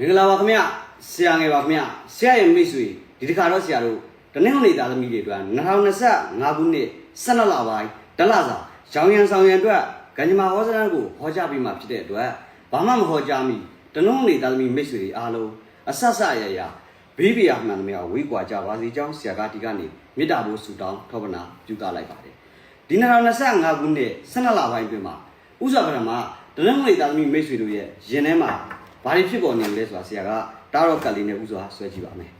မင်္ဂလာပါခင်ဗျဆရာငယ်ပါခင်ဗျဆရာရဲ့မိတ်ဆွေဒီတစ်ခါတော့ဆရာတို့တနင်္ဂနွေသားသမီးတွေအတွက်2025ခုနှစ်12လပိုင်းတလစာရောင်ရံဆောင်ရံအတွက်ကညမာဟောစရန်ကိုဟောကြားပြီးမှဖြစ်တဲ့အတွက်ဘာမှမဟောကြားမိတနင်္ဂနွေသားသမီးမိတ်ဆွေတွေအားလုံးအဆက်ဆက်ရရဘေးပြာမှန်သမျှဝေးကွာကြပါစေကြောင်းဆရာကဒီကနေမေတ္တာပို့ဆုတောင်းထောပနာပြုသလိုက်ပါတယ်ဒီ2025ခုနှစ်12လပိုင်းအတွင်းမှာဥစ္စာပရမတနင်္ဂနွေသားသမီးမိတ်ဆွေတို့ရဲ့ရင်ထဲမှာ ဘာတွေဖြစ်ပေါ်နေလဲဆိုတာဆရာကတားတော့ကတ်လေးနဲ့ဥစွာဆွဲကြည့်ပါမယ်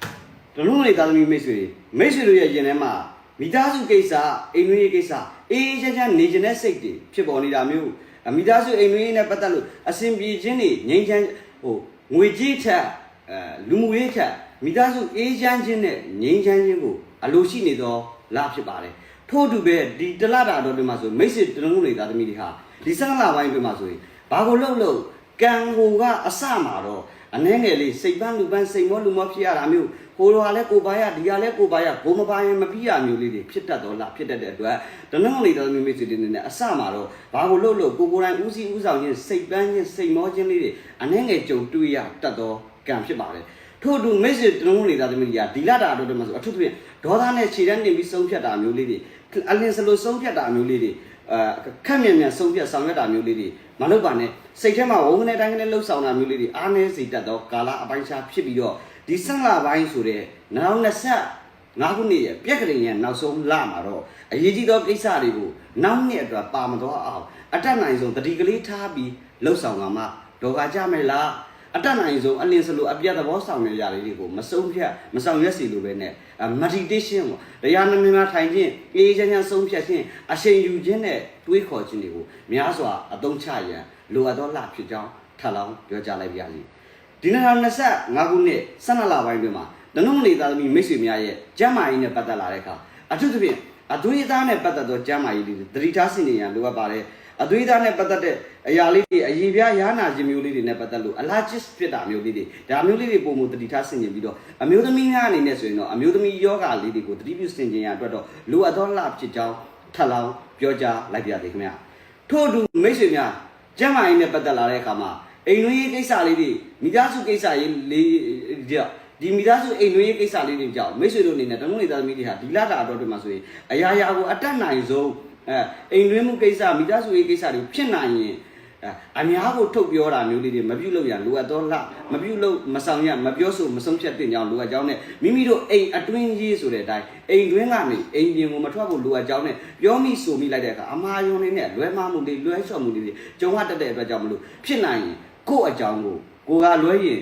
။ဒလုံးလေးသားသမီးမိတ်ဆွေတွေမိတ်ဆွေတို့ရဲ့ရင်ထဲမှာမိသားစုကိစ္စအိမ်တွင်းရေးကိစ္စအေးအေးချမ်းချမ်းနေခြင်းတဲ့စိတ်တွေဖြစ်ပေါ်နေတာမျိုးအမိသားစုအိမ်တွင်းရေးနဲ့ပတ်သက်လို့အစဉ်ပြေခြင်းတွေငြိမ်းချမ်းဟိုငွေကြေးထက်အဲလူမှုရေးထက်မိသားစုအေးချမ်းခြင်းနဲ့ငြိမ်းချမ်းခြင်းကိုအလိုရှိနေသောလဖြစ်ပါတယ်။ထို့အတူပဲဒီတလတာတော်တွေမှာဆိုမိတ်ဆွေဒလုံးလေးသားသမီးတွေဟာဒီဆန်းလပိုင်းတွေမှာဆိုရင်ဘာကိုလှုပ်လှုပ် ကံဟိုကအစမှာတော့အနှဲငယ်လေးစိတ်ပန်းလူပန်းစိတ်မောလူမောဖြစ်ရတာမျိုးကိုယ်တော်ကလည်းကိုယ်ပါရဒီကလည်းကိုယ်ပါရဘုံမပါရင်မပြီးရမျိုးလေးတွေဖြစ်တတ်တော့လားဖြစ်တတ်တဲ့အတွက်တနင်္ဂနွေတော်မျိုးမိတ်ဆွေတွေနဲ့အစမှာတော့ဘာကိုလို့လို့ကိုကိုယ်တိုင်ဦးစီးဦးဆောင်ခြင်းစိတ်ပန်းခြင်းစိတ်မောခြင်းလေးတွေအနှဲငယ်ကြုံတွေ့ရတတ်တော့ကံဖြစ်ပါတယ်ထို့အတူမိတ်ဆွေတနင်္ဂနွေသားသမီးတွေကဒီလတာတော်တွေမှာဆိုအထူးသဖြင့်ဒေါသနဲ့ခြေတန်းနေပြီးဆုံးဖြတ်တာမျိုးလေးတွေအလင်းစလိုဆုံးဖြတ်တာမျိုးလေးတွေ အဲခက်မြန်မြန်ဆုံးဖြတ်ဆောင်ရွက်တာမျိုးလေးတွေမလုပ်ပါနဲ့စိတ်ထဲမှာဝုန်းကနေတိုင်းကနေလှုပ်ဆောင်တာမျိုးလေးတွေအားနည်းစေတတ်သောကာလအပိုင်းခြားဖြစ်ပြီးတော့ဒီဆန့်လာပိုင်းဆိုတဲ့2025ခုနှစ်ရဲ့ပြက်ကလေးရဲ့နောက်ဆုံးလမှာတော့အရေးကြီးသောကိစ္စတွေကိုနောက်နှစ်အတွက်ပါမသွားအောင်အတက်နိုင်ဆုံးတတိကလေးထားပြီးလှုပ်ဆောင်ကမှဒေါ်ကကြမယ်လား အတက်နိုင်ဆုံးအလင်းစလိုအပြတ်သဘောဆောင်နေကြလေးတွေကိုမဆုံးဖြတ်မဆောင်ရွက်စီလိုပဲနဲ့ meditation ပေါ့တရားနာများထိုင်ခြင်းအေးချမ်းချမ်းဆုံးဖြတ်ခြင်းအရှိန်ယူခြင်းနဲ့တွေးခေါ်ခြင်းတွေကိုများစွာအသုံးချရန်လိုအပ်သောလဖြစ်ကြောင်းထပ်လောင်းပြောကြားလိုက်ပါရစေဒီနေ့25ခုနှစ်12လပိုင်းတွင်မှာတနုံလေသားသမီးမိတ်ဆွေများရဲ့ကျမ်းမာရေးနဲ့ပတ်သက်လာတဲ့အခါအထူးသဖြင့်အသွေးသားနဲ့ပတ်သက်သောကျမ်းမာရေးတွေသတိထားစီနေရန်လိုအပ်ပါတယ် အသွေးသားနဲ့ပတ်သက်တဲ့အရာလေးတွေအရေးပြားရားနာခြင်းမျိုးလေးတွေနဲ့ပတ်သက်လို့အလားချစ်ဖြစ်တာမျိုးလေးတွေဒါမျိုးလေးတွေပုံမူတတိထားဆင်ခြင်ပြီးတော့အမျိုးသမီးများအနေနဲ့ဆိုရင်တော့အမျိုးသမီးယောဂလေးတွေကိုတတိပြုဆင်ခြင်ရအတွက်တော့လိုအပ်သောလဖြစ်ကြောင်းထပ်လောင်းပြောကြားလိုက်ပြသေးခင်ဗျာထို့အတူမိတ်ဆွေများကျမ်းမာရေးနဲ့ပတ်သက်လာတဲ့အခါမှာအိမ်တွင်းရေးကိစ္စလေးတွေမိသားစုကိစ္စရေးလေးကြောင့်ဒီမိသားစုအိမ်တွင်းရေးကိစ္စလေးတွေကြောင့်မိတ်ဆွေတို့အနေနဲ့တမန်တော်သားသမီးတွေဟာဒီလတာတော့တွေမှာဆိုရင်အရာရာကိုအတက်နိုင်ဆုံး အဲအိမ်တွင်းမှုကိစ္စမိသားစုရေးကိစ္စတွေဖြစ်နိုင်ရင်အဲအများကိုထုတ်ပြောတာမျိုးလေးတွေမပြုတ်လို့ရလိုအပ်တော့လမပြုတ်လို့မဆောင်ရမပြောဆိုမဆုံးဖြတ်တင်ကြောင်းလိုအပ်ကြောင်းနဲ့မိမိတို့အိမ်အတွင်းရေးဆိုတဲ့အတိုင်းအိမ်တွင်းကနေအိမ်ပြင်ကိုမထွက်ဖို့လိုအပ်ကြောင်းနဲ့ပြောမိဆိုမိလိုက်တဲ့အခါအမာယုံနေနဲ့လွဲမှားမှုတွေလွဲလျှော့မှုတွေကြုံရတတ်တဲ့အတွက်ကြောင့်မလို့ဖြစ်နိုင်ရင်ကိုယ့်အကြောင်းကိုကိုကလွဲရင်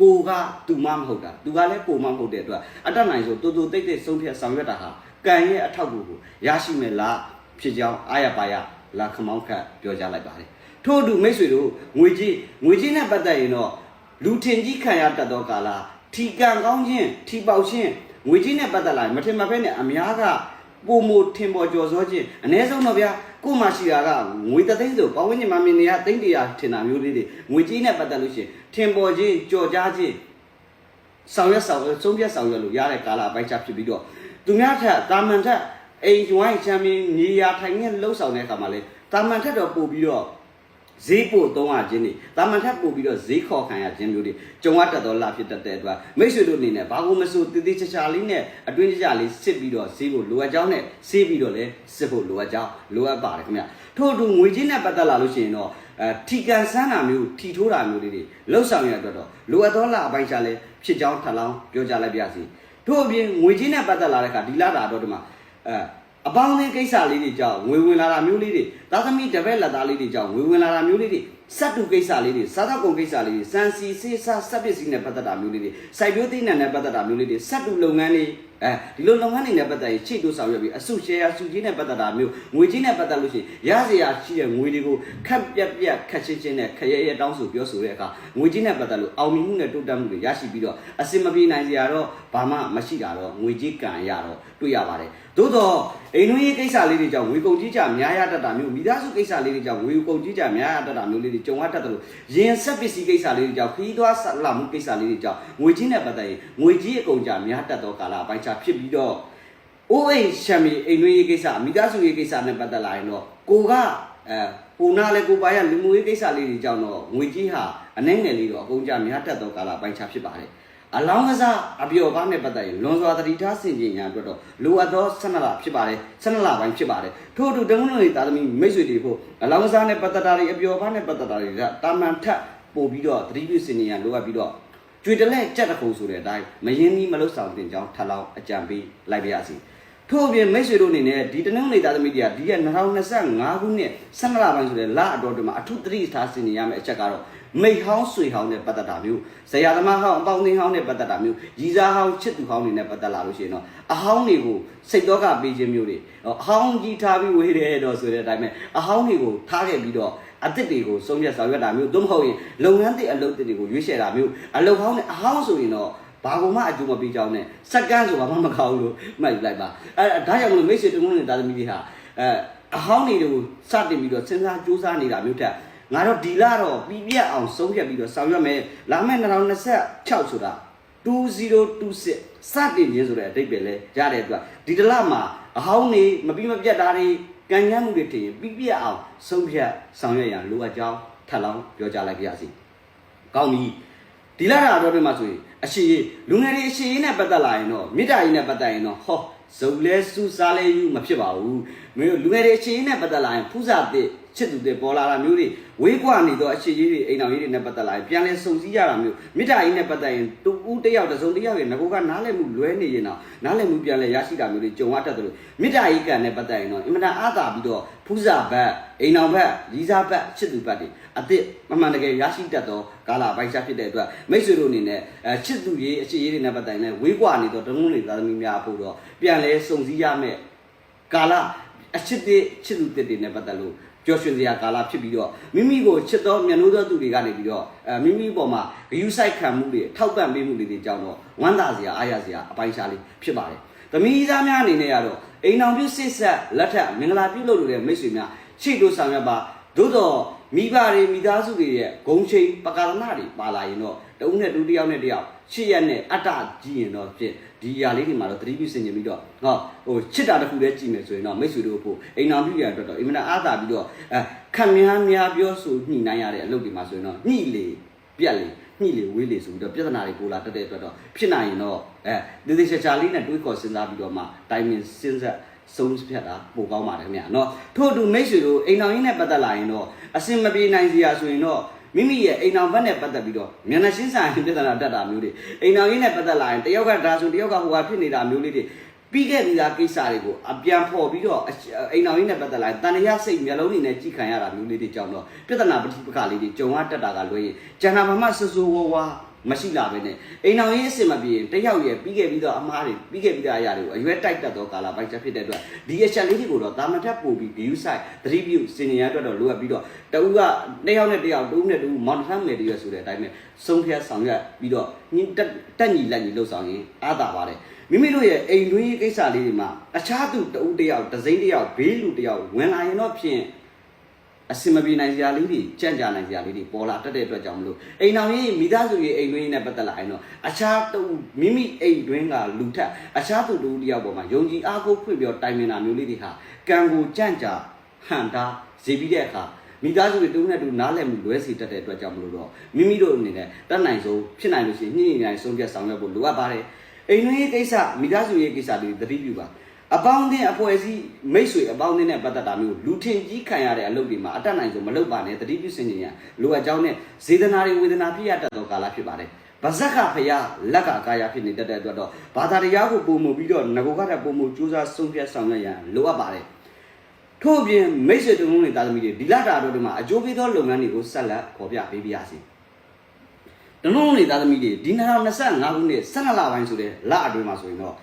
ကိုကသူမမဟုတ်တာသူကလည်းကိုမမဟုတ်တဲ့အတွက်အတက်နိုင်ဆိုတူတူတိတ်တိတ်ဆုံးဖြတ်ဆောင်ရွက်တာဟာကံရဲ့အထောက်အကူကိုရရှိမယ်လား ဖြစ်ကြောင်းအာရပါရလာခမောင်းခတ်ပြောကြားလိုက်ပါတယ်ထို့အတူမိတ်ဆွေတို့ငွေကြီးငွေကြီးနဲ့ပတ်သက်ရင်တော့လူထင်ကြီးခံရတတ်သောကာလထီကံကောင်းခြင်းထီပေါက်ခြင်းငွေကြီးနဲ့ပတ်သက်လာရင်မထင်မဖက်နဲ့အများကပုံမထင်ပေါ်ကျော်စောခြင်းအ ਨੇ ဆုံးတော့ဗျာကို့မှာရှိတာကငွေတသိန်းဆိုပဝင်းညမမင်းတွေကသိန်းတရာထင်တာမျိုးလေးတွေငွေကြီးနဲ့ပတ်သက်လို့ရှိရင်ထင်ပေါ်ခြင်းကြော်ကြားခြင်းဆောင်ရွက်ဆောင်ရွက်ဆုံးဖြတ်ဆောင်ရွက်လို့ရတဲ့ကာလအပိုင်းခြားဖြစ်ပြီးတော့သူများထက်တာမန်ထက် အိမ်ဝိုင်းချမ်းမင်းညီယာထိုင်ငင်းလှုပ်ဆောင်တဲ့အခါမှာလေတာမန်ထက်တော့ပို့ပြီးတော့ဈေးပို့သုံးရခြင်းတွေတာမန်ထက်ပို့ပြီးတော့ဈေးခေါ်ခံရခြင်းမျိုးတွေကြုံရတတ်တော့လာဖြစ်တတ်တဲ့အတွက်မိတ်ဆွေတို့အနေနဲ့ဘာကိုမဆိုတည်တည်ချာချာလေးနဲ့အတွင်းချာလေးစစ်ပြီးတော့ဈေးဖို့လိုအပ်ကြောင်းနဲ့ဆေးပြီးတော့လည်းစစ်ဖို့လိုအပ်ကြောင်းလိုအပ်ပါတယ်ခင်ဗျထို့အတူငွေချင်းနဲ့ပတ်သက်လာလို့ရှိရင်တော့အဲထီကန်ဆန်းတာမျိုးထီထိုးတာမျိုးလေးတွေလှုပ်ဆောင်ရတဲ့အတွက်တော့လိုအပ်သောလာအပိုင်းခြားလဲဖြစ်ကြောင်းထပ်လောင်းပြောကြားလိုက်ပါစီတို့အပြင်ငွေချင်းနဲ့ပတ်သက်လာတဲ့အခါဒီလာတာတော့ဒီမှာ အဲအပေါင်းအသင်းကိစ္စလေးတွေကြောင့်ငွေဝင်လာတာမျိုးလေးတွေသာသမီတပည့်လက်သားလေးတွေကြောင့်ငွေဝင်လာတာမျိုးလေးတွေစက်တူကိစ္စလေးတွေစားသောက်ကုန်ကိစ္စလေးတွေစံစီစေးစားစက်ပစ္စည်းနဲ့ပတ်သက်တာမျိုးလေးတွေစိုက်ပျိုးသိမ်းနှံနဲ့ပတ်သက်တာမျိုးလေးတွေစက်တူလုပ်ငန်းတွေ အဲဒီလိုလုပ်ငန်းတွေနဲ့ပတ်သက်ရင်ချိတ်တူဆောင်ရွက်ပြီးအစုရှယ်ယာစုကြီးနဲ့ပတ်သက်တာမျိုးငွေကြီးနဲ့ပတ်သက်လို့ရှိရင်ရစရာရှိတဲ့ငွေတွေကိုခက်ပြက်ပြက်ခက်ချင်းချင်းနဲ့ခရဲရဲတောင်းဆိုပြောဆိုတဲ့အခါငွေကြီးနဲ့ပတ်သက်လို့အောင်မြင်မှုနဲ့တိုးတက်မှုတွေရရှိပြီးတော့အစင်မပြေနိုင်စရာတော့ဘာမှမရှိတာတော့ငွေကြီးကံရတော့တွေ့ရပါတယ်သို့တော့အိမ်တွင်းရေးကိစ္စလေးတွေကြောင့်ငွေကုန်ကြီးကြများရတတ်တာမျိုးမိသားစုကိစ္စလေးတွေကြောင့်ငွေကုန်ကြီးကြများရတတ်တာမျိုးလေးတွေကြုံရတတ်တယ်လို့ရင်ဆက်ပစ္စည်းကိစ္စလေးတွေကြောင့်ခီးသွွားဆက်လာမှုကိစ္စလေးတွေကြောင့်ငွေကြီးနဲ့ပတ်သက်ရင်ငွေကြီးအကုန်ကြများတတ်သောကာလအပိုင်းခြားဖြစ်ပြီးတော့အိုးအိမ်ရှမ်းမီအိမ်တွင်းရေးကိစ္စမိသားစုရေးကိစ္စနဲ့ပတ်သက်လာရင်တော့ကိုကအဲဟိုနာလည်းကိုပါရလူမှုရေးကိစ္စလေးတွေကြောင့်တော့ငွေကြီးဟာအနှဲငယ်လေးတော့အကုန်ကြများတက်သောကာလပိုင်းခြားဖြစ်ပါတယ်အလောင်းကစားအပျော်ပါးနဲ့ပတ်သက်ရင်လွန်စွာသတိထားဆင်ခြင်ရန်အတွက်တော့လိုအပ်သော12လဖြစ်ပါတယ်12လပိုင်းဖြစ်ပါတယ်ထို့အတူတမန်တော်တွေတာသမီမိတ်ဆွေတွေဖို့အလောင်းကစားနဲ့ပတ်သက်တာတွေအပျော်ပါးနဲ့ပတ်သက်တာတွေကတာမန်ထက်ပို့ပြီးတော့သတိပြုဆင်ခြင်ရန်လိုအပ်ပြီးတော့ ကျွေတလဲကြက်တခုဆိုတဲ့အတိုင်းမယင်းနီးမလုဆောင်တင်ကြောင်းထပ်လောင်းအကြံပေးလိုက်ပါရစေထို့အပြင်မိတ်ဆွေတို့အနေနဲ့ဒီတနင်္ဂနွေသားသမီးတွေကဒီရက်2025ခုနှစ်12လပိုင်းဆိုတဲ့လအတော်တွင်မှာအထုသတိထားဆင်ခြင်ရမယ့်အချက်ကတော့ မိတ်ဟောင်းဆွေဟောင်းနဲ့ပတ်သက်တာမျိုးဇရာသမားဟောင်းအပေါင်းအသင်းဟောင်းနဲ့ပတ်သက်တာမျိုးရည်စားဟောင်းချစ်သူဟောင်းတွေနဲ့ပတ်သက်လာလို့ရှိရင်တော့အဟောင်းတွေကိုစိတ်တော့ကပေးခြင်းမျိုးတွေအဟောင်းကြီးထားပြီးဝေးတယ်တော့ဆိုတဲ့အတိုင်းပဲအဟောင်းတွေကိုထားခဲ့ပြီးတော့အသစ်တွေကိုစုံပြတ်ဆောင်ရွက်တာမျိုးသို့မဟုတ်ရင်လုပ်ငန်းသစ်အလုပ်သစ်တွေကိုရွေးချယ်တာမျိုးအလုပ်ဟောင်းနဲ့အဟောင်းဆိုရင်တော့ဘာကုန်မှအကျိုးမပေးကြောင်းနဲ့စက္ကန့်ဆိုဘာမှမကောင်းလို့မှတ်ယူလိုက်ပါအဲဒါကြောင့်မလို့မိတ်ဆွေတုံးလုံးနေတာသမီးတွေဟာအဲအဟောင်းတွေကိုစတင်ပြီးတော့စဉ်းစားကြိုးစားနေတာမျိုးတက် ငါတော့ဒီလတော့ပြပြအောင်ဆုံးဖြတ်ပြီးတော့ဆောင်ရွက်မယ်လာမယ့်2026ဆိုတာ2026စတင်ခြင်းဆိုတဲ့အဓိပ္ပာယ်လဲရတဲ့အတွက်ဒီတလမှာအဟောင်းတွေမပြီးမပြတ်တာတွေကံညမ်းမှုတွေထင်ရင်ပြပြအောင်ဆုံးဖြတ်ဆောင်ရွက်ရန်လိုအပ်ကြောင်းထပ်လောင်းပြောကြားလိုက်ပါရစေ။ကောင်းပြီဒီလတာတော့တွေမှာဆိုရင်အရှိရေးလူငယ်တွေအရှိရေးနဲ့ပတ်သက်လာရင်တော့မေတ္တာရေးနဲ့ပတ်သက်ရင်တော့ဟောဇုံလဲစုစားလဲယူမဖြစ်ပါဘူးမင်းတို့လူငယ်တွေအရှိရေးနဲ့ပတ်သက်လာရင်ဖူးစာတစ် ချစ်သူတွေပေါ်လာတာမျိုးတွေဝေးကွာနေတော့အရှိရေးတွေအိမ်တော်ရေးတွေနဲ့ပတ်သက်လာရင်ပြန်လဲစုံစည်းရတာမျိုးမေတ္တာရေးနဲ့ပတ်သက်ရင်တူဦးတစ်ယောက်တစ်စုံတစ်ယောက်ရဲ့ငကိုကနားလည်မှုလွဲနေရင်တော့နားလည်မှုပြန်လဲရရှိတာမျိုးတွေကြုံရတတ်တယ်လို့မေတ္တာရေးကံနဲ့ပတ်သက်ရင်တော့အင်မတန်အားသာပြီးတော့ဖူးစာဘက်အိမ်တော်ဘက်ရီးစားဘက်ချစ်သူဘက်တွေအစ်စ်မမှန်တကယ်ရရှိတတ်သောကာလပိုင်းခြားဖြစ်တဲ့အတွက်မိတ်ဆွေတို့အနေနဲ့အဲချစ်သူရေးအချစ်ရေးတွေနဲ့ပတ်သက်ရင်လည်းဝေးကွာနေတော့တမုန်းတွေသားသမီးများဖို့တော့ပြန်လဲစုံစည်းရမယ်ကာလအချစ်တဲ့ချစ်သူတစ်တွေနဲ့ပတ်သက်လို့ ပျော်ရွှင်စရာကာလဖြစ်ပြီးတော့မိမိကိုချစ်သောမျက်နှာသောသူတွေကနေပြီးတော့အဲမိမိပေါ်မှာဂယုစိုက်ခံမှုတွေထောက်ပံ့ပေးမှုတွေတွေကြောင့်တော့ဝမ်းသာစရာအားရစရာအပိုင်းခြားလေးဖြစ်ပါတယ်။သမီးသားများအနေနဲ့ကတော့အိမ်အောင်ပြုစစ်ဆက်လက်ထက်မင်္ဂလာပြုလုပ်လို့တဲ့မိတ်ဆွေများရှိတို့ဆောင်ရွက်ပါသို့တော့မိဘတွေမိသားစုတွေရဲ့ဂုံချိန်ပကာရဏတွေပါလာရင်တော့တဦးနဲ့တူတစ်ယောက်နဲ့တစ်ယောက်ရှစ်ရက်နဲ့အတ္တကြီးရင်တော့ဖြစ် ဒီຢာလေးတွေမှာတော့သတိပြုစင်ကြပြီးတော့ဟောဟိုချစ်တာတစ်ခုတည်းကြည့်မယ်ဆိုရင်တော့မိတ်ဆွေတို့ဖို့အိမ်အောင်ပြုရန်အတွက်တော့အင်မတန်အားသာပြီးတော့အဲခံများများပြောဆိုညှိနှိုင်းရတဲ့အလုပ်တွေမှာဆိုရင်တော့ညှိလေပြက်လေညှိလေဝေးလေဆိုပြီးတော့ပြဿနာတွေကိုလာတက်တဲ့အတွက်တော့ဖြစ်နိုင်ရင်တော့အဲသေသေးချာချာလေးနဲ့တွေးခေါ်စဉ်းစားပြီးတော့မှတိုင်ပင်စဉ်းစားဆုံးဖြတ်တာပိုကောင်းပါတယ်ခင်ဗျာเนาะထို့အတူမိတ်ဆွေတို့အိမ်တော်ရင်းနဲ့ပတ်သက်လာရင်တော့အစင်မပြေနိုင်စရာဆိုရင်တော့ မိမိရဲ့အိမ်တော်ဘက်နဲ့ပတ်သက်ပြီးတော့မျက်နှာရှင်းဆိုင်ပြဿနာတက်တာမျိုးတွေအိမ်တော်ရင်းနဲ့ပတ်သက်လာရင်တယောက်ကဒါဆိုတယောက်ကဟိုဟာဖြစ်နေတာမျိုးလေးတွေပြီးခဲ့ပြီးသားကိစ္စတွေကိုအပြန်ဖော်ပြီးတော့အိမ်တော်ရင်းနဲ့ပတ်သက်လာရင်တန်ရစိတ်မျက်လုံးတွေနဲ့ကြည့်ခံရတာမျိုးလေးတွေကြောင့်တော့ပြဿနာပဋိပက္ခလေးတွေကြုံရတက်တာကလွဲရင်ကျန်တာဘာမှဆူဆူဝါဝါ မရှိလာပဲနဲ့အိမ်တော်ရေးအစ်စ်မပြေရင်တယောက်ရဲ့ပြီးခဲ့ပြီးတော့အမားတွေပြီးခဲ့ပြီးသားအရာတွေကိုအရွယ်တိုက်တက်သောကာလပိုင်းချက်ဖြစ်တဲ့အတွက်ဒီအချက်လေးတွေကိုတော့တာမန်ထက်ပို့ပြီး view site သတိပြုစင်ញရအတွက်တော့လိုအပ်ပြီးတော့တဦးကတယောက်နဲ့တယောက်တဦးနဲ့တဦးမောင်ထမ်းမယ်တည်းရဆိုတဲ့အတိုင်းပဲဆုံးဖြတ်ဆောင်ရွက်ပြီးတော့ညတက်တက်ညီလက်ညီလှုပ်ဆောင်ရင်အားသာပါတယ်မိမိတို့ရဲ့အိမ်တွင်းကိစ္စလေးတွေမှာအခြားသူတဦးတယောက်ဒစိမ့်တယောက်ဘေးလူတယောက်ဝင်လာရင်တော့ဖြင့် အစင်မပြေနိုင်စရာလေးတွေကြံ့ကြာနိုင်စရာလေးတွေပေါ်လာတတ်တဲ့အတွက်ကြောင့်မလို့အိမ်တော်ကြီးမိသားစုရဲ့အိမ်တွင်းနဲ့ပတ်သက်လာရင်တော့အခြားတူမိမိအိမ်တွင်းကလူထက်အခြားသူတူတယောက်ပေါ်မှာယုံကြည်အားကိုးဖွင့်ပြောတိုင်ပင်တာမျိုးလေးတွေဟာကံကိုကြံ့ကြာဟန်တာဇေပြီးတဲ့အခါမိသားစုတွေတူနဲ့တူနားလည်မှုလွဲစေတတ်တဲ့အတွက်ကြောင့်မလို့တော့မိမိတို့အနေနဲ့တတ်နိုင်ဆုံးဖြစ်နိုင်လို့ရှိရင်ညှိညင်ဆုံးဖြတ်ဆောင်ရွက်ဖို့လိုအပ်ပါတယ်အိမ်တွင်းကိစ္စမိသားစုရဲ့ကိစ္စတွေသတိပြုပါ အပေါင်းအသင်းအဖွဲ့အစည်းမိတ်ဆွေအပေါင်းအသင်းနဲ့ပတ်သက်တာမျိုးလူထင်ကြီးခံရတဲ့အလုပ်တွေမှာအတက်နိုင်ဆုံးမလုပ်ပါနဲ့တတိပြုစင်ကြင်ရလိုအပ်ကြောင်းနဲ့ဇေဒနာတွေဝေဒနာပြရတတ်သောကာလဖြစ်ပါတယ်။ဗဇက်ကဖရာလက်ကကာယဖြစ်နေတတ်တဲ့အတွက်တော့ဘာသာတရားကိုပုံမှုပြီးတော့ငကိုကတဲ့ပုံမှုစူးစမ်းဆုံးဖြတ်ဆောင်ရွက်ရန်လိုအပ်ပါတယ်။ထို့အပြင်မိတ်ဆွေတုံးလုံးတွေတာသမီတွေဒီလတာတို့တွေမှာအကျိုးပေးသောလုပ်ငန်းတွေကိုဆက်လက်ဖော်ပြပေးပါရစေ။တလုံးလုံးတွေတာသမီတွေဒီ2025ခုနှစ်12လပိုင်းဆိုတဲ့လအတွင်းမှာဆိုရင်တော့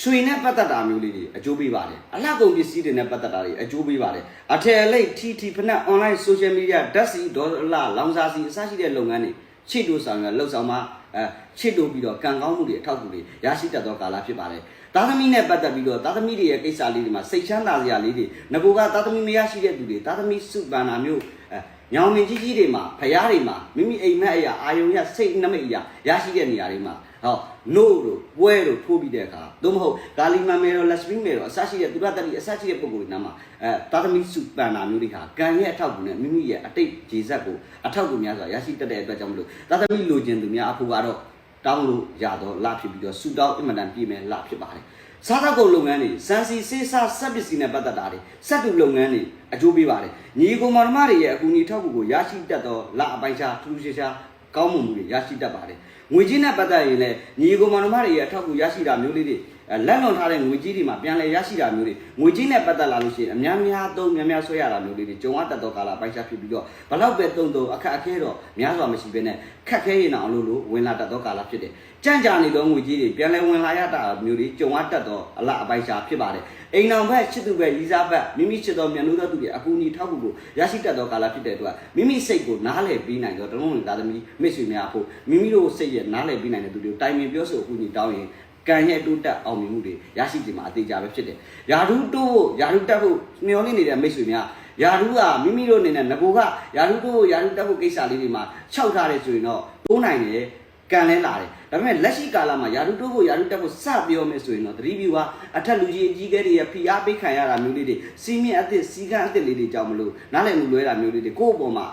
ရွှေနဲ့ပတ်သက်တာမျိုးလေးတွေအကျိုးပေးပါတယ်အလှကုန်ပစ္စည်းတွေနဲ့ပတ်သက်တာတွေအကျိုးပေးပါတယ်အထယ်လိတ်ထီထီဖနက် online social media ဓာတ်စီဒေါ်လာလောင်စာစီအစရှိတဲ့လုပ်ငန်းတွေချစ်တို့ဆောင်ရလှုပ်ဆောင်မှာအဲချစ်တို့ပြီးတော့ကံကောင်းမှုတွေအထောက်အကူတွေရရှိတတ်သောကာလဖြစ်ပါတယ်သားသမီးနဲ့ပတ်သက်ပြီးတော့သားသမီးတွေရဲ့ကိစ္စလေးတွေမှာစိတ်ချမ်းသာစရာလေးတွေငကိုကသားသမီးမရရှိတဲ့သူတွေသားသမီးစုပန်နာမျိုးအဲ ညောင်မင်းကြီးကြီးတွေမှာဖျားတွေမှာမိမိအိမ်မက်အရာအာယုံရစိတ်နမိတ်အရာရရှိတဲ့နေရာတွေမှာဟောနို့တို့ပွဲတို့ထိုးပြီးတဲ့အခါသို့မဟုတ်ကာလီမန်မေရောလက်စပင်းမေရောအစရှိတဲ့သူရတတိအစရှိတဲ့ပုံကိုယ်တွေနားမှာအဲတာသမီစုပန်နာမျိုးတွေဟာကံရဲ့အထောက်အကူနဲ့မိမိရဲ့အတိတ်ခြေဆက်ကိုအထောက်အကူများစွာရရှိတတ်တဲ့အတွက်ကြောင့်မလို့တာသမီလိုချင်သူများအဖို့ကတော့တောင်းလို့ရတော့လဖြစ်ပြီးတော့ဆူတောင်းအင်မတန်ပြည့်မဲ့လဖြစ်ပါတယ် စားသောက်ကုန်လုပ်ငန်းတွေစံစီစေးစားစက်ပစ္စည်းနဲ့ပတ်သက်တာတွေစက်တူလုပ်ငန်းတွေအကျိုးပေးပါတယ်ညီကိုမောင်နှမတွေရဲ့အကူအညီထောက်ကူကိုရရှိတတ်သောလအပိုင်းခြားထူးထူးခြားခြားကောင်းမွန်မှုတွေရရှိတတ်ပါတယ်ငွေကြီးနဲ့ပတ်သက်ရင်လည်းညီကိုမောင်နှမတွေရဲ့အထောက်ကူရရှိတာမျိုးလေးတွေအဲ လက်လွန်ထားတဲ့ငွေကြီးတွေမှာပြန်လည်ရရှိတာမျိုးတွေငွေကြီးနဲ့ပတ်သက်လာလို့ရှိရင်အများများသုံးများများဆွဲရတာမျိုးလေးတွေကြုံရတတ်သောကာလအပိုင်းခြားဖြစ်ပြီးတော့ဘလောက်ပဲသုံးသုံးအခက်အခဲတော့များစွာမရှိဘဲနဲ့ခက်ခဲရင်အောင်လို့လို့ဝင်လာတတ်သောကာလဖြစ်တယ်ကြံ့ကြာနေသောငွေကြီးတွေပြန်လည်ဝင်လာရတာမျိုးတွေကြုံရတတ်သောအလအပိုင်းခြားဖြစ်ပါတယ်အိမ်အောင်ဘက်ချစ်သူပဲရီစားဘက်မိမိချစ်တော်မြန်လို့သောသူတွေအကူအညီထောက်ကူကိုရရှိတတ်သောကာလဖြစ်တဲ့အတွက်မိမိစိတ်ကိုနားလည်ပြီးနိုင်သောတလုံးဝင်သားသမီးမိတ်ဆွေများဖို့မိမိတို့စိတ်ရဲ့နားလည်ပြီးနိုင်တဲ့သူတွေကိုတိုင်ပင်ပြောဆိုအကူအညီတောင်းရင် ကံရဲ့တိုးတက်အောင်မြင်မှုတွေရရှိကြမှာအသေးကြပဲဖြစ်တယ်။ယာဓုတိုးဖို့ယာဓုတက်ဖို့မျှော်လင့်နေတဲ့မိတ်ဆွေများယာဓုကမိမိတို့အနေနဲ့ငကိုကယာဓုတိုးဖို့ယာဓုတက်ဖို့ကိစ္စလေးတွေမှာခြောက်ထားတယ်ဆိုရင်တော့တိုးနိုင်တယ်ကံလဲလာတယ်ဒါပေမဲ့လက်ရှိကာလမှာယာဓုတိုးဖို့ယာဓုတက်ဖို့စပြောမယ်ဆိုရင်တော့သတိပြုပါအထက်လူကြီးအကြီးကဲတွေရဲ့ဖိအားပေးခံရတာမျိုးလေးတွေစီးမြင့်အသစ်စီကံအသစ်လေးတွေကြောင့်မလို့နားလည်မှုလွဲတာမျိုးလေးတွေကိုယ့်အပေါ်မှာ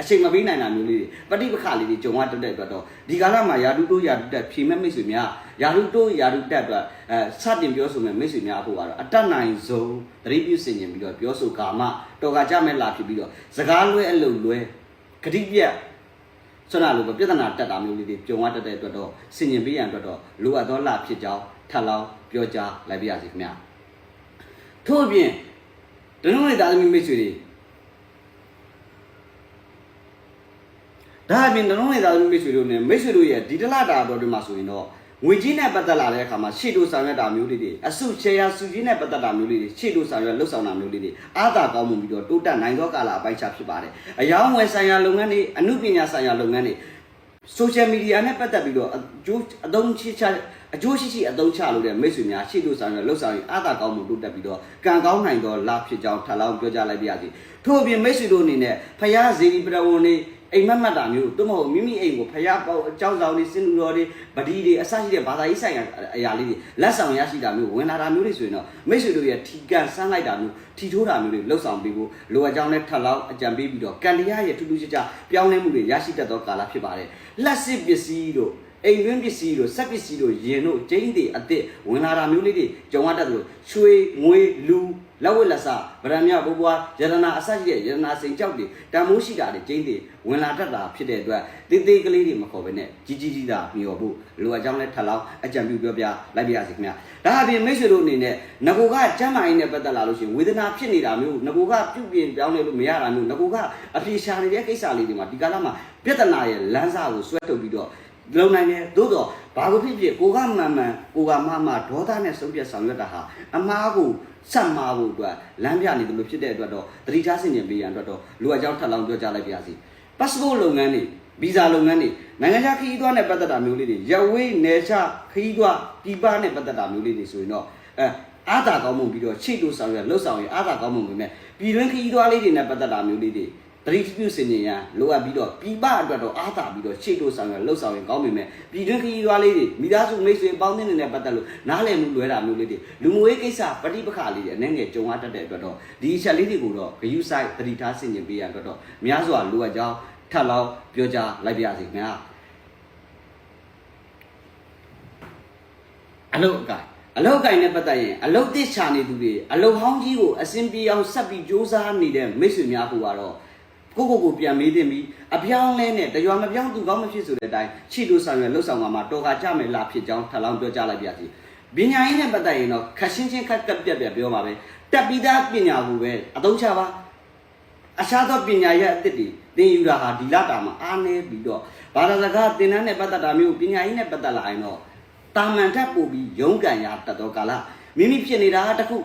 အချိန်မပေးနိုင်တာမျိုးလေးတွေပဋိပက္ခလေးတွေကြုံရတတ်တဲ့အတွက်တော့ဒီကာလမှာယာဓုတိုးယာဓုတက်ဖြေမဲ့မိတ်ဆွေများယာဓုတိုးယာဓုတက်အတွက်အဲစတင်ပြောဆိုမဲ့မိတ်ဆွေများအဖို့ကတော့အတတ်နိုင်ဆုံးသတိပြုဆင်ခြင်ပြီးတော့ပြောဆိုကာမှတော်ကကြမဲ့လာဖြစ်ပြီးတော့စကားလွဲအလုံလွဲဂတိပြတ်ဆွမ်းနာလိုပဲပြဿနာတက်တာမျိုးလေးတွေကြုံရတတ်တဲ့အတွက်တော့ဆင်ခြင်ပေးရန်အတွက်တော့လိုအပ်သောလဖြစ်ကြောင်းထပ်လောင်းပြောကြားလိုက်ပါရစေခင်ဗျာထို့အပြင်တနင်္ဂနွေသားသမီးမိတ်ဆွေတွေ ဒါအပြင်တနင်္ဂနွေသားသမီးမိတ်ဆွေတို့နဲ့မိတ်ဆွေတို့ရဲ့ဒီတလတာတော်တွေမှာဆိုရင်တော့ငွေကြီးနဲ့ပတ်သက်လာတဲ့အခါမှာရှေ့တို့ဆောင်ရွက်တာမျိုးလေးတွေအစုရှယ်ယာစုကြီးနဲ့ပတ်သက်တာမျိုးလေးတွေရှေ့တို့ဆောင်ရွက်လှုပ်ဆောင်တာမျိုးလေးတွေအားသာကောင်းမှုပြီးတော့တိုးတက်နိုင်သောကာလအပိုင်းခြားဖြစ်ပါတယ်အယောင်းဝယ်ဆိုင်ရာလုပ်ငန်းတွေအမှုပညာဆိုင်ရာလုပ်ငန်းတွေ social media နဲ့ပတ်သက်ပြီးတော့အကျိုးအသုံးချချအကျိုးရှိရှိအသုံးချလို့တဲ့မိတ်ဆွေများရှေ့တို့ဆောင်ရွက်လှုပ်ဆောင်ရင်အားသာကောင်းမှုတိုးတက်ပြီးတော့ကံကောင်းနိုင်သောလဖြစ်ကြောင်းထပ်လောင်းပြောကြားလိုက်ပါရစေထို့အပြင်မိတ်ဆွေတို့အနေနဲ့ဖယားဇေဒီပရဝဏ်တွေ အိမ်မက်မက်တာမျိုးတို့မဟုတ်မိမိအိမ်ကိုဖယားပေါ့အကြောင်းဆောင်တွေစင်လူတော်တွေဗတိတွေအစရှိတဲ့ဘာသာရေးဆိုင်ရာအရာလေးတွေလက်ဆောင်ရရှိတာမျိုးဝင်လာတာမျိုးတွေဆိုရင်တော့မိတ်ဆွေတို့ရဲ့ထီကန်ဆန်းလိုက်တာမျိုးထီထိုးတာမျိုးတွေလှုပ်ဆောင်ပြီးဖို့လိုအပ်ကြောင်းနဲ့ထပ်လောင်းအကြံပေးပြီးတော့ကံတရားရဲ့ထူးထူးခြားခြားပြောင်းလဲမှုတွေရရှိတတ်သောကာလဖြစ်ပါတယ်လက်စစ်ပစ္စည်းတို့အိမ်တွင်းပစ္စည်းတို့စက်ပစ္စည်းတို့ရင်တို့ကျင်းတွေအစ်စ်ဝင်လာတာမျိုးလေးတွေကြုံရတတ်သလိုရွှေငွေလူ လက်ဝက်လက်စဗရံမြဘိုးဘွားယရနာအစရှိတဲ့ယရနာစိန်ကြောက်တွေတန်မိုးရှိတာတွေကျင်းတွေဝင်လာတတ်တာဖြစ်တဲ့အတွက်တေးသေးကလေးတွေမခေါ်ဘဲနဲ့ကြီးကြီးကြီးတာမျော်ဖို့လိုအပ်ကြောင်းလဲထပ်လောင်းအကြံပြုပြောပြလိုက်ပါရစေခင်ဗျာဒါအပြင်မိတ်ဆွေတို့အနေနဲ့ငကိုကကျမ်းမာရေးနဲ့ပတ်သက်လာလို့ရှိရင်ဝေဒနာဖြစ်နေတာမျိုးငကိုကပြုတ်ပြင်ပြောင်းလဲလို့မရတာမျိုးငကိုကအပြေရှာနေတဲ့ကိစ္စလေးတွေမှာဒီကာလမှာပြဿနာရဲ့လမ်းစာကိုဆွဲထုတ်ပြီးတော့လုံနိုင်တယ်သို့တော့ဘာကိုဖြစ်ဖြစ်ကိုကမှန်မှန်ကိုကမမဒေါသနဲ့ဆုံးဖြတ်ဆောင်ရွက်တာဟာအမားကို ဆက်မာဖို့အတွက်လမ်းပြနေတယ်လို့ဖြစ်တဲ့အတွက်တော့တတိထားဆင်ခြင်ပေးရန်အတွက်တော့လူအကြောင်းထပ်လောင်းပြောကြားလိုက်ပါရစေ passport လုပ်ငန်းတွေဗီဇာလုပ်ငန်းတွေနိုင်ငံခြားခရီးသွားနဲ့ပတ်သက်တာမျိုးလေးတွေရဝေးနယ်ချခရီးသွားပြည်ပနဲ့ပတ်သက်တာမျိုးလေးတွေဆိုရင်တော့အဲအားသာကောင်းမှုပြီးတော့ချိတ်လို့ဆောင်ရွက်လှုပ်ဆောင်ရင်အားသာကောင်းမှုပဲမဲ့ပြည်တွင်းခရီးသွားလေးတွေနဲ့ပတ်သက်တာမျိုးလေးတွေ တတိပြုစင်နေရန်လိုအပ်ပြီးတော့ပြည်ပအတွက်တော့အားသာပြီးတော့ရှေ့တို့ဆောင်ရလှုပ်ဆောင်ရင်ကောင်းပြီမဲ့ပြည်တွင်းခရီးသွားလေးတွေမိသားစုမိတ်ဆွေပေါင်းသင်းတွေနဲ့ပတ်သက်လို့နားလည်မှုလွဲတာမျိုးလေးတွေလူမှုရေးကိစ္စပဋိပက္ခလေးတွေအနေငယ်ကြုံရတတ်တဲ့အတွက်တော့ဒီအချက်လေးတွေကိုတော့ဂယုဆိုင်တတိထားဆင်ခြင်ပေးရအတွက်တော့များစွာလိုအပ်ကြောင်းထပ်လောင်းပြောကြားလိုက်ပါရစေခင်ဗျာအလုတ်အကင်အလုတ်အကင်နဲ့ပတ်သက်ရင်အလုတ်တစ်ချာနေသူတွေအလုတ်ဟောင်းကြီးကိုအစင်ပြေအောင်ဆက်ပြီးစူးစမ်းနေတဲ့မိတ်ဆွေများကိုကတော့ ကိုကိုကိုပြန်မေးတင်ပြီးအပြောင်းလဲနဲ့တရွာမပြောင်းသူကောင်းမဖြစ်ဆိုတဲ့အတိုင်းချီတို့ဆောင်ရွက်လှုပ်ဆောင်ကမှာတော်ကကြမယ်လားဖြစ်ကြောင်းထပ်လောင်းပြောကြားလိုက်ပါစီပညာရေးနဲ့ပတ်သက်ရင်တော့ခက်ရှင်းချင်းခက်ကပ်ပြက်ပြက်ပြောပါပဲတက်ပြီးသားပညာကိုပဲအသုံးချပါအခြားသောပညာရဲ့အသစ်တွေသင်ယူတာဟာဒီလတာမှာအားနည်းပြီးတော့ဘာသာစကားသင်တန်းနဲ့ပတ်သက်တာမျိုးပညာရေးနဲ့ပတ်သက်လာရင်တော့တာမန်ထပ်ပို့ပြီးရုန်းကန်ရတတ်သောကာလမိမိဖြစ်နေတာတစ်ခု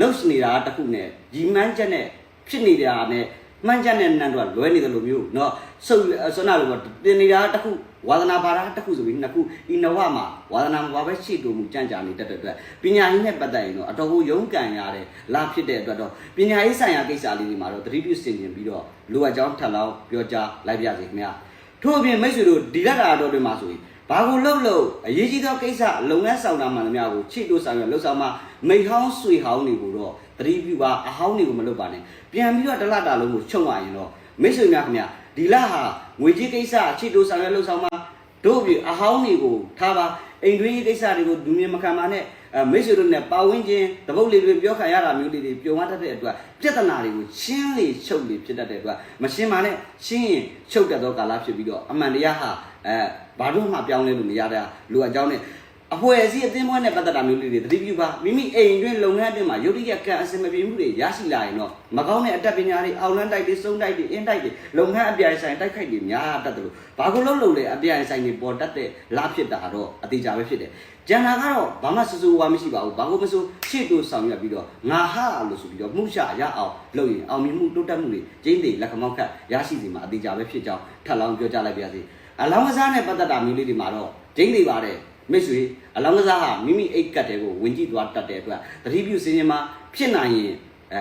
လှုပ်နေတာတစ်ခုနဲ့ညီမန်းချက်နဲ့ဖြစ်နေတာနဲ့ မှန်ချက်နဲ့နန်းတော့လွဲနေတယ်လို့မျိုးเนาะဆုပ်ဆွနာလို့တင်နေတာတစ်ခုဝါသနာပါတာတစ်ခုဆိုပြီးနှစ်ခုဤနဝမှာဝါသနာမှာပဲရှိတူမှုကြံ့ကြာနေတတ်တဲ့အတွက်ပညာရေးနဲ့ပတ်သက်ရင်တော့အတော်ကိုရုန်းကန်ရတဲ့လာဖြစ်တဲ့အတွက်တော့ပညာရေးဆိုင်ရာကိစ္စလေးတွေမှာတော့သတိပြုဆင်ခြင်ပြီးတော့လိုအပ်ကြောင်းထပ်လောင်းပြောကြားလိုက်ပါစေခင်ဗျာထို့အပြင်မိတ်ဆွေတို့ဒီလက်တာတော်တွေမှာဆိုရင် ဘာကိုလှုပ်လို့အရေးကြီးသောကိစ္စလုပ်ငန်းဆောင်တာမှန်သမျှကိုချိတို့ဆောင်ရလှုပ်ဆောင်မှမိဟောင်းဆွေဟောင်းတွေကိုတော့သတိပြုပါအဟောင်းတွေကိုမလုပ်ပါနဲ့ပြန်ပြီးတော့တလတာလုံးကိုချုပ်ရရင်တော့မိတ်ဆွေများခင်ဗျာဒီလဟာငွေကြီးကိစ္စချိတို့ဆောင်ရလှုပ်ဆောင်မှတို့ပြီအဟောင်းတွေကိုထားပါအိမ်တွင်းရေးကိစ္စတွေကိုဒူမြင်မခံပါနဲ့အဲ မိတ်ဆွေတို့နဲ့ပါဝင်ခြင်းတပုတ်လေးတွေပြောခံရတာမျိုးလေးတွေပျော်မတတ်တဲ့အတွက်ပြဿနာတွေကိုရှင်းလေချုပ်လေဖြစ်တတ်တဲ့အတွက်မရှင်းပါနဲ့ရှင်းရင်ချုပ်တတ်သောကာလဖြစ်ပြီးတော့အမှန်တရားဟာအဲဘာလို့မှပြောင်းလဲလို့မရတဲ့လူအကြောင်းနဲ့အဖွဲအစည်းအသင်းပွဲနဲ့ပတ်သက်တာမျိုးလေးတွေသတိပြုပါမိမိအိမ်တွင်းလုပ်ငန်းအတွင်းမှာယုတ်တိယကံအစင်မပြေမှုတွေရရှိလာရင်တော့မကောင်းတဲ့အတတ်ပညာတွေအောက်လန်းတိုက်တွေစုံတိုက်တွေအင်းတိုက်တွေလုပ်ငန်းအပြိုင်ဆိုင်တိုက်ခိုက်တွေများတတ်တယ်လို့ဘာကိုလုံးလုံးလဲအပြိုင်ဆိုင်တွေပေါ်တတ်တဲ့လားဖြစ်တာတော့အသေးချာပဲဖြစ်တယ် ကျန်တာကတော့ဘာမှစစူဝါမရှိပါဘူးဘာကိုမဆိုရှေ့တိုးဆောင်ရွက်ပြီးတော့ငါဟာလို့ဆိုပြီးတော့မှုရှာရအောင်လုပ်ရင်အောင်မြင်မှုတိုးတက်မှုတွေကျင်းသေးလက်ခမောက်ခတ်ရရှိစီမှာအသေးချာပဲဖြစ်ကြောင်းထပ်လောင်းပြောကြားလိုက်ပါရစေအလောင်းကစားနဲ့ပတ်သက်တာမျိုးလေးတွေမှာတော့ကျင်းသေးပါတယ်မိတ်ဆွေအလောင်းကစားဟာမိမိအိတ်ကတ်တဲ့ကိုဝင်ကြည့်သွားတတ်တဲ့အတွက်သတိပြုစင်းရင်မှာဖြစ်နိုင်ရင်အဲ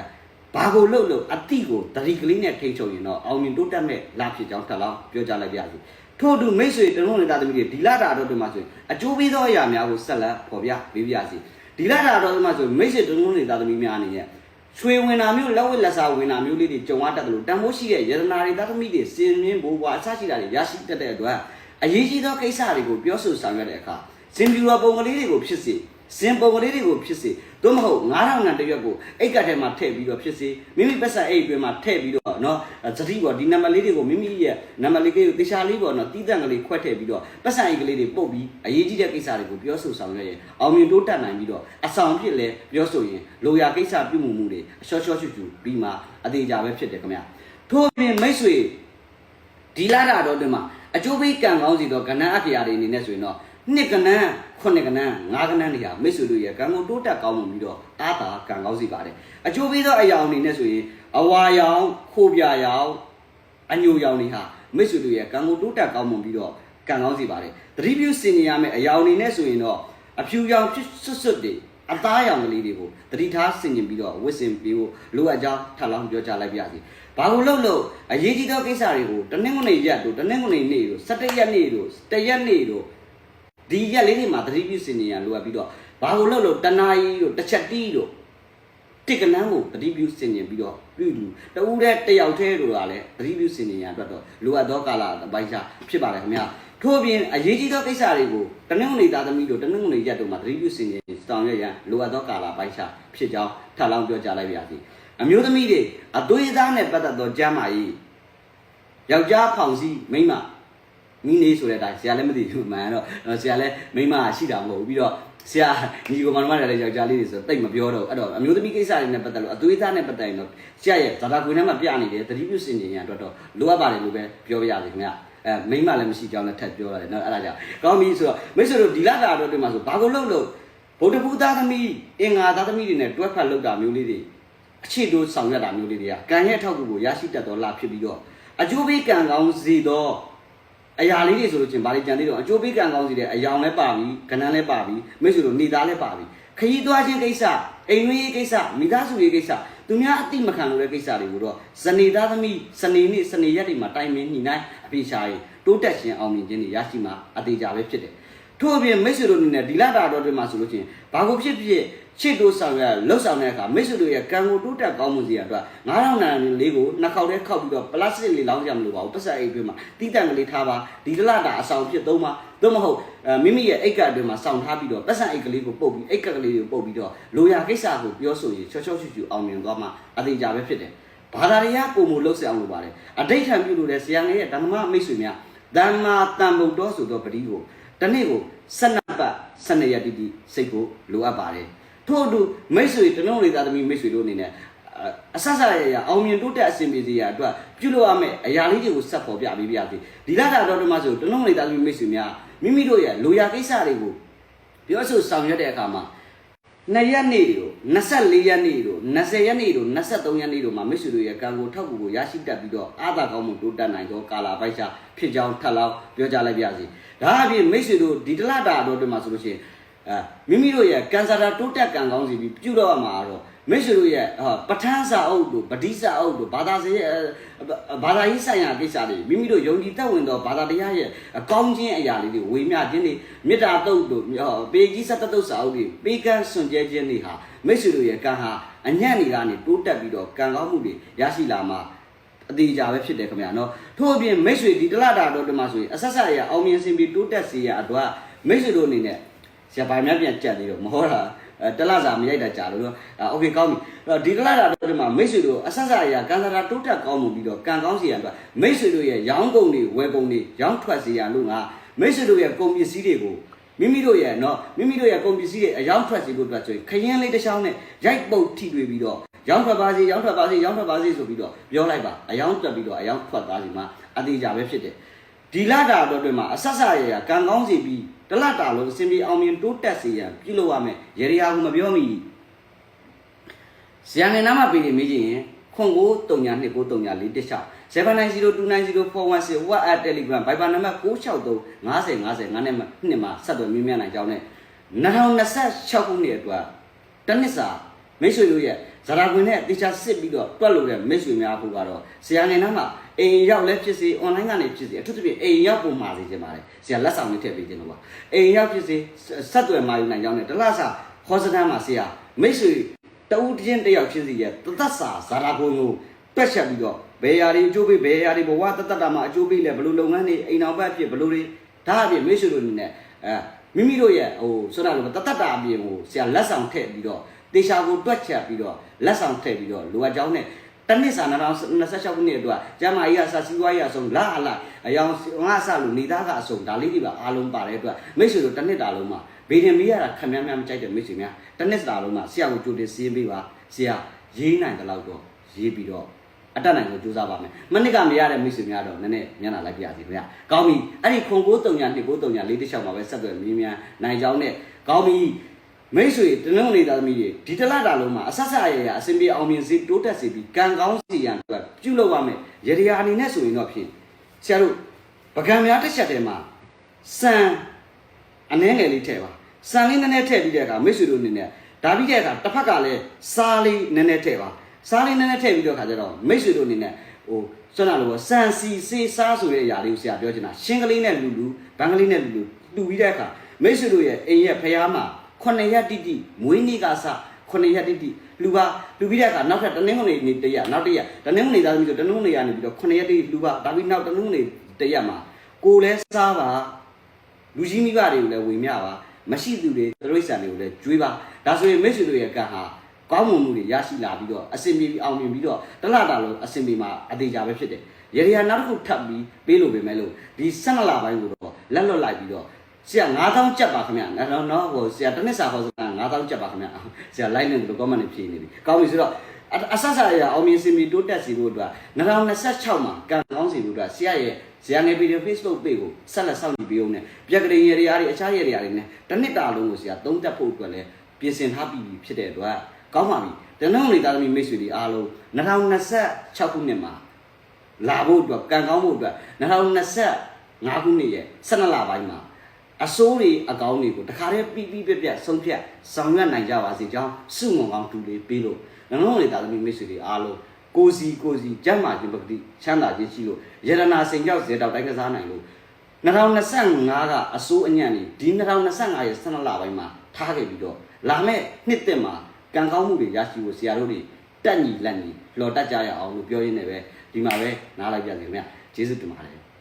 ဘာကိုလှုပ်လို့အတိကိုတတိကလေးနဲ့ထိန်းချုပ်ရင်တော့အောင်မြင်တိုးတက်မဲ့လာဖြစ်ကြောင်းထပ်လောင်းပြောကြားလိုက်ပါရစေ ထို့အတူမိတ်ဆွေတလုံးနေတာသမီးတွေဒီလာတာတော့ဒီမှာဆိုရင်အကျိုးပေးသောအရာများကိုဆက်လက်ဖော်ပြပေးပါရစေဒီလာတာတော့ဒီမှာဆိုမိတ်ဆွေတလုံးနေတာသမီးများအနေနဲ့ချွေဝင်တာမျိုးလက်ဝက်လက်စားဝင်တာမျိုးလေးတွေကြုံရတတ်တယ်လို့တန်ဖိုးရှိတဲ့ယတနာတွေသားသမီးတွေစင်မြင့်ဘိုးဘွားအစရှိတာတွေရရှိတတ်တဲ့အတွက်အရေးကြီးသောကိစ္စတွေကိုပြောဆိုဆောင်ရွက်တဲ့အခါစင်ပြူတော်ပုံကလေးတွေကိုဖြစ်စေ စင်ပုံကလေးတွေကိုဖြစ်စေသို့မဟုတ်9000ငန်းတရွက်ကိုအိတ်ကထဲမှာထည့်ပြီးတော့ဖြစ်စေမိမိပတ်စံအိတ်တွင်မှာထည့်ပြီးတော့နော်သတိပေါ်ဒီနံပါတ်လေးတွေကိုမိမိရဲ့နံပါတ်လေးကိုတေချာလေးပေါ်နော်တီးတန့်ကလေးခွက်ထည့်ပြီးတော့ပတ်စံအိတ်ကလေးတွေပုတ်ပြီးအရေးကြီးတဲ့ကိစ္စတွေကိုပြောဆိုဆောင်ရွက်ရင်အောင်မြင်တိုးတက်နိုင်ပြီးတော့အဆောင်ဖြစ်လဲပြောဆိုရင်လိုရာကိစ္စပြုမှုမှုတွေအရှော့ရှော့ချူချူပြီးမှအသေးကြပဲဖြစ်တယ်ခင်ဗျထို့ပြင်မိတ်ဆွေဒီလာတာတော့ဒီမှာအကျိုးပေးကံကောင်းစီတော့ကဏ္ဍအခရာတွေအနေနဲ့ဆိုရင်တော့ နှစ်ကဏ္ဍခုနှစ်ကဏ္ဍငါးကဏ္ဍတွေဟာမိတ်ဆွေတို့ရဲ့ကံကုန်တိုးတက်ကောင်းမှုပြီးတော့အားသာကံကောင်းစီပါတယ်အကျိုးပေးသောအရာအနေနဲ့ဆိုရင်အဝါရောင်ခိုးပြရောင်အညိုရောင်တွေဟာမိတ်ဆွေတို့ရဲ့ကံကုန်တိုးတက်ကောင်းမှုပြီးတော့ကံကောင်းစီပါတယ်သတိပြုစင်နေရမယ့်အရာအနေနဲ့ဆိုရင်တော့အဖြူရောင်ဖြစ်ဆွတ်ဆွတ်တွေအသားရောင်ကလေးတွေကိုတတိထားဆင်ကျင်ပြီးတော့ဝစ်စင်ပြီးဖို့လိုအပ်ကြောင်းထပ်လောင်းပြောကြားလိုက်ပါရစေ။ဘာလို့လို့လို့အရေးကြီးသောကိစ္စတွေကိုတနင်္ဂနွေရက်တို့တနင်္ဂနွေနေ့တို့၁၇ရက်နေ့တို့တရက်နေ့တို့ ဒီရက်လေးတွေမှာသတိပြုစင်နေရလိုအပ်ပြီးတော့ဘာလို့လို့လို့တနာရီတို့တစ်ချက်တီးတို့တစ်ကနန်းကိုသတိပြုစင်ကျင်ပြီးတော့ပြုလူတဦးတည်းတယောက်တည်းတို့ကလည်းသတိပြုစင်နေရအတွက်တော့လိုအပ်သောကာလအပိုင်းခြားဖြစ်ပါတယ်ခင်ဗျာ။ထို့အပြင်အရေးကြီးသောကိစ္စတွေကိုတနင်္ဂနွေသားသမီးတို့တနင်္ဂနွေရက်တို့မှာသတိပြုစင်ကျင်ဆောင်ရွက်ရန်လိုအပ်သောကာလပိုင်းခြားဖြစ်ကြောင်းထပ်လောင်းပြောကြားလိုက်ပါရစေ။အမျိုးသမီးတွေအသွေးသားနဲ့ပတ်သက်သောကျမ်းမာရေးယောက်ျားဖောင်စည်းမိန်းမ မိနေဆိုတဲ့အတိုင်းဆရာလည်းမသိဘူးမှန်တော့ဆရာလည်းမိန်းမရှိတာမဟုတ်ဘူးပြီးတော့ဆရာညီကောင်မတော်လည်းယောက်ျားလေးတွေဆိုတိတ်မပြောတော့အဲ့တော့အမျိုးသမီးကိစ္စတွေနဲ့ပတ်သက်လို့အသွေးသားနဲ့ပတ်သက်ရင်တော့ဆရာရဲ့ဇာတာကွေထဲမှာပြနေတယ်သတိပြုစင်ကျင်ရအတွက်တော့လိုအပ်ပါတယ်လို့ပဲပြောပြရစီခင်ဗျအဲမိန်းမလည်းမရှိကြောင်းလည်းထပ်ပြောရတယ်နော်အဲ့ဒါကြောင့်ကောင်းပြီဆိုတော့မိတ်ဆွေတို့ဒီလာတာတော့ဒီမှာဆိုဘာကိုလုပ်လို့ဗုဒ္ဓဘုသားသမီးအင်္ဂါသားသမီးတွေနဲ့တွဲဖက်လုပ်တာမျိုးလေးတွေအခြေတိုးဆောင်ရွက်တာမျိုးလေးတွေကကံရဲ့အထောက်အကူကိုရရှိတတ်တော်လာဖြစ်ပြီးတော့အကျိုးပေးကံကောင်းစေတော့ အရာလေးတွေဆိုလို့ချင်းဗာလေးကြံသေးတော့အကျိုးပေးကံကောင်းစီတဲ့အယောင်လည်းပါပြီကဏ္ဍလည်းပါပြီမိတ်ဆွေတို့နေသားလည်းပါပြီခရီးသွားခြင်းကိစ္စအိမ်တွင်းရေးကိစ္စမိသားစုရေးကိစ္စသူများအတိမခံလို့တဲ့ကိစ္စတွေကိုတော့ဇနေသားသမီးစနေနေ့စနေရက်တွေမှာတိုင်ပင်ညှိနှိုင်းအပြေရှားရင်တိုးတက်ခြင်းအောင်မြင်ခြင်းတွေရရှိမှာအသေးကြပဲဖြစ်တယ် ထို့အပြင်မိတ်ဆွေတို့အနေနဲ့ဒီလတာတော်တွေမှာဆိုလို့ချင်းဘာကိုဖြစ်ဖြစ်ချစ်တိုးဆောင်ရလှုပ်ဆောင်တဲ့အခါမိတ်ဆွေတို့ရဲ့ကံကိုတိုးတက်ကောင်းမှုစီရအတွက်9000နန်လေးကိုနှစ်ခေါက်တည်းခောက်ပြီးတော့ပလတ်စတစ်လေးလောင်းကြမလို့ပါဘူးပတ်ဆက်အိတ်အတွင်းမှာတီးတန့်ကလေးထားပါဒီလတာအဆောင်ဖြစ်သုံးပါသို့မဟုတ်မိမိရဲ့အိတ်ကအတွင်းမှာစောင့်ထားပြီးတော့ပတ်ဆက်အိတ်ကလေးကိုပုတ်ပြီးအိတ်ကကလေးကိုပုတ်ပြီးတော့လိုရာကိစ္စကိုပြောဆိုရင်ချောချောချူချူအောင်မြင်သွားမှာအသေးကြပဲဖြစ်တယ်ဘာသာတရားပုံမလို့ဆက်အောင်လုပ်ပါတယ်အဋိဋ္ဌံပြုလို့တဲ့ဆရာငယ်ရဲ့ဓမ္မမိတ်ဆွေများဓမ္မာတန်ဖို့တော်ဆိုတော့ပတိကို တနေ့ကို12ပတ်12ရက်တိတိစိတ်ကိုလိုအပ်ပါတယ်ထို့အတူမိတ်ဆွေတလုံးလေးသားသမီးမိတ်ဆွေတို့အနေနဲ့အဆဆရရအောင်မြင်တိုးတက်အဆင်ပြေစေရအတွက်ပြုလုပ်ရမယ့်အရာလေးတွေကိုဆက်ပေါ်ပြပေးပါရစေဒီလတာတော်တော်မှဆိုတလုံးလေးသားသမီးမိတ်ဆွေများမိမိတို့ရဲ့လိုရာကိစ္စတွေကိုပြောဆိုဆောင်ရွက်တဲ့အခါမှာ2ရက်နေ့တို့24ရက်နေ့တို့20ရက်နေ့တို့23ရက်နေ့တို့မှာမိတ်ဆွေတို့ရဲ့ကံကိုထောက်ကူကိုရရှိတတ်ပြီးတော့အာသာကောင်းမှုတိုးတက်နိုင်သောကာလာပိုက်ချဖြစ်ကြောင်းထပ်လောင်းပြောကြားလိုက်ပါရစေ ဒါအပြင်မိတ်ဆွေတို့ဒီတလတာတော့တွေ့မှာဆိုလို့ရှိရင်အဲမိမိတို့ရဲ့ကန်ဆာတာတိုးတက်ကံကောင်းစီပြီးပြုတော့မှာတော့မိတ်ဆွေတို့ရဲ့ဟာပဋ္ဌာန်းစာအုပ်တို့ဗတိစာအုပ်တို့ဘာသာစေဘာသာရေးဆိုင်ရာကိစ္စတွေမိမိတို့ယုံကြည်သက်ဝင်သောဘာသာတရားရဲ့အကောင်းခြင်းအရာလေးတွေဝေမျှခြင်းတွေမေတ္တာတုတ်တို့ပေကြီးစတတုတ်စာအုပ်တွေပေးကမ်းစွန့်ကြဲခြင်းတွေဟာမိတ်ဆွေတို့ရဲ့ကံဟာအညံ့နေကနေတိုးတက်ပြီးတော့ကံကောင်းမှုတွေရရှိလာမှာ အသေးကြပဲဖြစ်တယ်ခင်ဗျာနော်ထို့အပြင်မိတ်ဆွေဒီတလတာတော့တမဆိုရင်အဆက်ဆက်ရအောင်မြင်စင်ပြီးတိုးတက်စေရအတွက်မိတ်ဆွေတို့အနေနဲ့ဆရာပိုင်များပြန်ကြက်သေးတော့မဟုတ်လားအဲတလစာမရိုက်တာကြာလို့နော်โอเคကောင်းပြီအဲ့တော့ဒီတလတာတော့ဒီမှာမိတ်ဆွေတို့အဆက်ဆက်ရကန်တာတိုးတက်ကောင်းမှုပြီးတော့ကံကောင်းစေရအတွက်မိတ်ဆွေတို့ရဲ့ရောင်းကုန်တွေဝယ်ကုန်တွေရောင်းထွက်စေရလို့ငါမိတ်ဆွေတို့ရဲ့ကုန်ပစ္စည်းတွေကို မိမိတို့ရဲ့နော်မိမိတို့ရဲ့ကုန်ပစ္စည်းတွေအယောင်ထွက်စေဖို့အတွက်ဆိုရင်ခရင်လေးတစ်ချောင်းနဲ့ရိုက်ပုတ်ထိတွေ့ပြီးတော့ရောင်းထွက်ပါစေရောင်းထွက်ပါစေရောင်းထွက်ပါစေဆိုပြီးတော့ပြောလိုက်ပါအယောင်တက်ပြီးတော့အယောင်ထွက်သွားစီမှာအသေးကြပဲဖြစ်တယ်ဒီလတာတော့တွင်မှာအဆက်ဆက်ရရကံကောင်းစီပြီးတလတာလုံးအစဉ်ပြေအောင်မြင်တိုးတက်စေရန်ပြုလုပ်ရမယ်ရေရာကိုမပြောမိဇယံငယ်နာမပေးနေမိကြရင် ခွန်ကိုတုံညာနှစ်ကိုတုံညာလေးတစ်ချောင်း790290416 WhatsApp Telegram Viber နံပါတ်663 50 50 9နဲ့နှစ်မှာဆက်သွယ်မြင်းမြန်းနိုင်ကြောင်းနဲ့2026ခုနှစ်အတွက်တနစ်စာမိတ်ဆွေတို့ရဲ့ဇာတာခွင်နဲ့တေချာစစ်ပြီးတော့တွက်လို့တဲ့မိတ်ဆွေများဖို့ကတော့ဆရာနေနာမှာအိမ်ရောက်လဲဖြစ်စေ online ကနေဖြစ်စေအထူးသဖြင့်အိမ်ရောက်ပုံမှာစေချင်ပါတယ်ဆရာလက်ဆောင်လေးထည့်ပေးခြင်းလို့ပါအိမ်ရောက်ဖြစ်စေဆက်သွယ်မာယူနိုင်ကြောင်းနဲ့တလားစာခေါ်စတန်းမှာဆရာမိတ်ဆွေ တဦးချင်းတစ်ယောက်ချင်းစီရဲ့တသက်စာဇာတာခွင်ကိုတွက်ချက်ပြီးတော့ဘယ်ဟာတွေအကျိုးပေးဘယ်ဟာတွေဘဝတသက်တာမှာအကျိုးပေးလဲဘယ်လိုလုပ်ငန်းတွေအိမ်အောင်ဘက်ဖြစ်ဘယ်လိုတွေဒါအပြင်မိတ်ဆွေတို့အနေနဲ့အဲမိမိတို့ရဲ့ဟိုဆိုတာလို့တသက်တာအပြင်ဟိုဆရာလက်ဆောင်ထည့်ပြီးတော့တေချာကိုတွက်ချက်ပြီးတော့လက်ဆောင်ထည့်ပြီးတော့လိုအပ်ကြောင်းနဲ့ တနစ်စာ2026ခုနှစ်အတွက်ကျမကြီးကစာစီးပွားရေးအဆုံးလာလာအယောင်ငါဆလို့နေသားကအဆုံးဒါလေးတွေပါအားလုံးပါတဲ့အတွက်မိတ်ဆွေတို့တနစ်တာလုံးမှာဘေးတင်မေးရတာခက်များများမကြိုက်တဲ့မိတ်ဆွေများတနစ်တာလုံးမှာဆရာကိုကြိုတင်စီးရင်ပေးပါဆရာရေးနိုင်တဲ့လောက်တော့ရေးပြီးတော့အတက်နိုင်ကိုကြိုးစားပါမယ်မနစ်ကမရတဲ့မိတ်ဆွေများတော့နည်းနည်းညနာလိုက်ပြရစီခင်ဗျာကောင်းပြီအဲ့ဒီခွန်ကိုတုံညာနှစ်ကိုတုံညာလေးတစ်ချောင်းမှာပဲဆက်သွယ်မြင်းများနိုင်ကြောင်းနဲ့ကောင်းပြီ မိတ်ဆွေတနုံနေတာသမီးတွေဒီတလတာလုံးမှာအဆက်ဆက်ရရအစင်ပြေအောင်မြင်စေတိုးတက်စေပြီးကံကောင်းစီရန်အတွက်ပြုလုပ်ရမယ်ရေဒီယာအနေနဲ့ဆိုရင်တော့ဖြင့်ဆရာတို့ပကံများတစ်ချက်တည်းမှာစံအနှဲငယ်လေးထည့်ပါစံလေးနည်းနည်းထည့်ပြီးတဲ့အခါမိတ်ဆွေတို့အနေနဲ့ဒါပြီးတဲ့အခါတစ်ဖက်ကလည်းစားလေးနည်းနည်းထည့်ပါစားလေးနည်းနည်းထည့်ပြီးတော့ခါကျတော့မိတ်ဆွေတို့အနေနဲ့ဟိုစွမ်းလာလို့စံစီစေးစားဆိုတဲ့အရာလေးကိုဆရာပြောချင်တာရှင်းကလေးနဲ့လူလူဘန်းကလေးနဲ့လူလူတူပြီးတဲ့အခါမိတ်ဆွေတို့ရဲ့အိမ်ရဲ့ဖျားမှာ ခုနှစ်ရက်တိတိမွေးနေ့ကစခုနှစ်ရက်တိတိလူပါလူပြီးတဲ့အခါနောက်ထပ်တနင်္ဂနွေနေ့တရက်နောက်တရက်တနင်္ဂနွေသားသမီးဆိုတနင်္ဂနွေရနေပြီးတော့ခုနှစ်ရက်တိတိလူပါဒါပြီးနောက်တနင်္ဂနွေတရက်မှာကိုယ်လဲစားပါလူကြီးမိဘတွေကိုလည်းဝေမျှပါမရှိသူတွေတရိษံတွေကိုလည်းကျွေးပါဒါဆိုရင်မိတ်ဆွေတို့ရဲ့ကံဟာကောင်းမွန်မှုတွေရရှိလာပြီးတော့အစင်ပြေပြီးအောင်မြင်ပြီးတော့တလတာလုံးအစင်ပြေမှာအသေးကြပဲဖြစ်တယ်ရေရီယာနောက်တစ်ခုထပ်ပြီးပေးလို့ပဲမဲ့လို့ဒီ12လပိုင်းကိုတော့လက်လွတ်လိုက်ပြီးတော့ ဆရာ9000ကျပ်ပါခင်ဗျာနော်နော်ဟိုဆရာတစ်နှစ်စာဟောစကား9000ကျပ်ပါခင်ဗျာဆရာ line နဲ့ဒီလို comment တွေဖြေနေပြီကောင်းပြီဆိုတော့အဆက်ဆက်ရအောင်မြင်စင်ပြီးတိုးတက်စီဖို့အတွက်2026မှာကံကောင်းစီဖို့အတွက်ဆရာရဲ့ဇာငယ်ဗီဒီယို Facebook page ကိုဆက်လက်စောင့်ကြည့်ပေးအောင်နဲ့ပြက်ကလေးရေရီယာတွေအခြားရေရီယာတွေနဲ့တစ်နှစ်တာလုံးကိုဆရာသုံးသက်ဖို့အတွက်လည်းပြင်ဆင်ထားပြီးဖြစ်တဲ့အတွက်ကောင်းပါပြီတနင်္ဂနွေသားသမီးမိတ်ဆွေတွေအားလုံး2026ခုနှစ်မှာလာဖို့အတွက်ကံကောင်းဖို့အတွက်2025ခုနှစ်ရဲ့12လပိုင်းမှာ အစိုးတွေအကောင်းတွေကိုတခါတည်းပြီးပြီးပြက်ပြက်ဆုံးဖြတ်ဆောင်ရွက်နိုင်ကြပါစေကြောင်းစုငုံကောင်းတူလေးပေးလို့နှလုံးလေးသားသမီးမိတ်ဆွေတွေအားလုံးကိုစီကိုစီကျမ်းမာခြင်းပဂတိချမ်းသာခြင်းရှိလို့ယရနာစိန်ကြောက်စေတောက်တိုင်းကစားနိုင်လို့2025ကအစိုးအညံ့နေဒီ2025ရဲ့12လပိုင်းမှာထားခဲ့ပြီးတော့လာမဲ့နှစ်သက်မှာကံကောင်းမှုတွေရရှိဖို့ဆရာတို့တွေတက်ညီလက်ညီလော်တက်ကြရအောင်လို့ပြောရင်းနဲ့ပဲဒီမှာပဲနားလိုက်ပြန်နေခင်ဗျကျေးဇူးတင်ပါတယ်